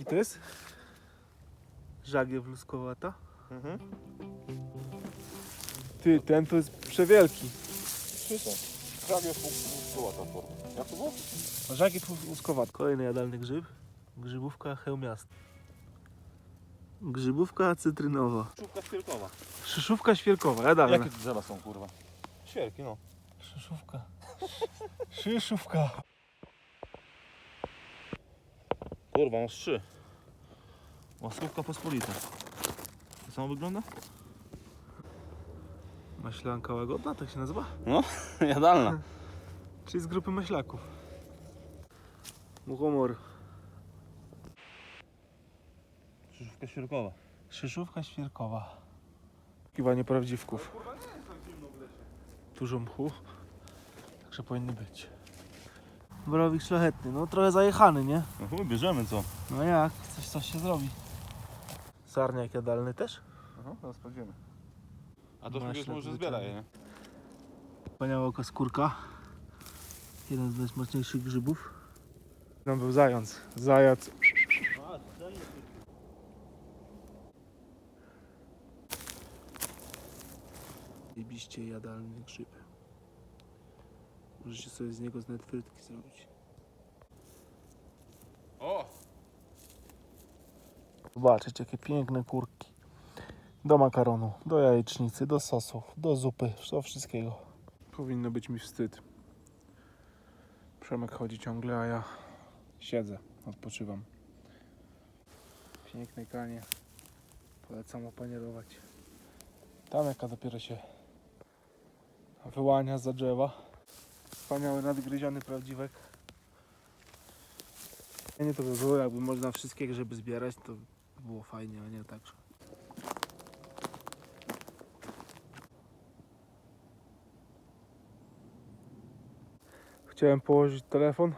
Jaki to jest? Żagiew luskowata. Mhm. Ty, ten to jest przewielki. Pół lata forma. Jak to było? Żagiew luskowata. Kolejny jadalny grzyb. Grzybówka chełmiasta. Grzybówka cytrynowa. Czubka świerkowa. Szyszówka świerkowa, jadalna. Jakie drzewa są kurwa? Świerki no. Szyszówka. Szyszówka. Kurwa, masz trzy. Łaskówka pospolita. To samo wygląda? Maślanka łagodna, tak się nazywa? No, jadalna. Czyli z grupy maślaków. Muchomor. Krzyżówka świerkowa. Szyszówka świerkowa. Kiwanie prawdziwków. Dużo mchu. Także powinny być. Browik szlachetny. No trochę zajechany, nie? No chuj, bierzemy co? No jak? Coś, coś się zrobi. Sarniak jadalny też? Aha, teraz sprawdzimy. A to już może zwyczajny. zbieraj, nie? Wspaniała oka skórka. Jeden z najsmaczniejszych grzybów. Tam był zając. Zajac. Jebiście jadalny grzyb. Możecie sobie z niego z netfrytki zrobić. O! Zobaczyć jakie piękne kurki. Do makaronu, do jajecznicy, do sosów, do zupy, do wszystkiego. Powinno być mi wstyd. Przemek chodzi ciągle, a ja siedzę, odpoczywam. Piękne kanie. Polecam opanierować. Tam jaka dopiero się wyłania za drzewa. Wspaniały nadgryziony prawdziwek. Nie to by było, jakby można wszystkie grzyby zbierać, to by było fajnie, a nie tak. Chciałem położyć telefon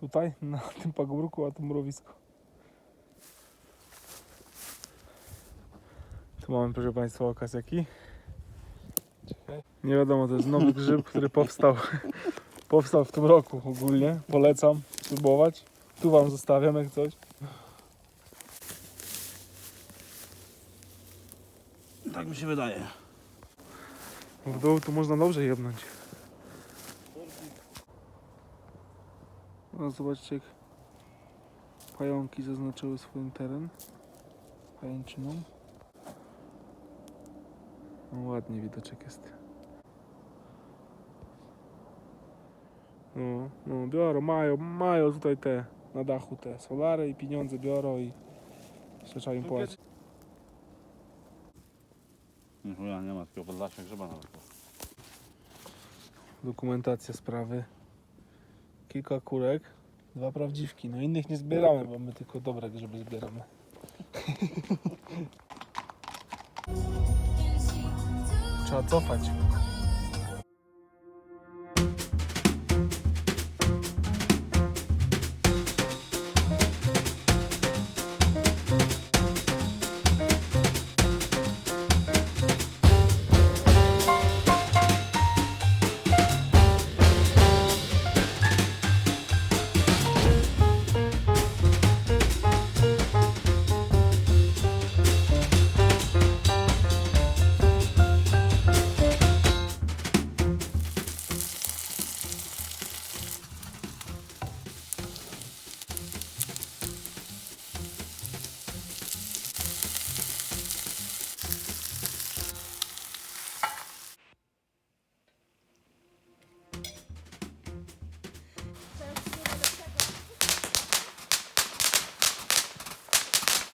tutaj, na tym pagórku, a tu mrowisko. Tu mamy, proszę Państwa, okaz jaki. Czekaj. Nie wiadomo, to jest nowy grzyb, który powstał, powstał w tym roku ogólnie. Polecam spróbować. Tu Wam zostawiam jak coś. Tak mi się wydaje. W dół tu można dobrze jebnąć. No zobaczcie jak pająki zaznaczyły swój teren pajęczyną. No ładnie widoczek jest. No, no biorą, mają, mają tutaj te na dachu te solary i pieniądze biorą i jeszcze trzeba im płacić. Nie chuja, nie ma takiego podlasia grzyba nawet. dokumentacja sprawy. Kilka kurek, dwa prawdziwki. No innych nie zbieramy, bo my tylko dobre grzyby zbieramy. Trzeba cofać.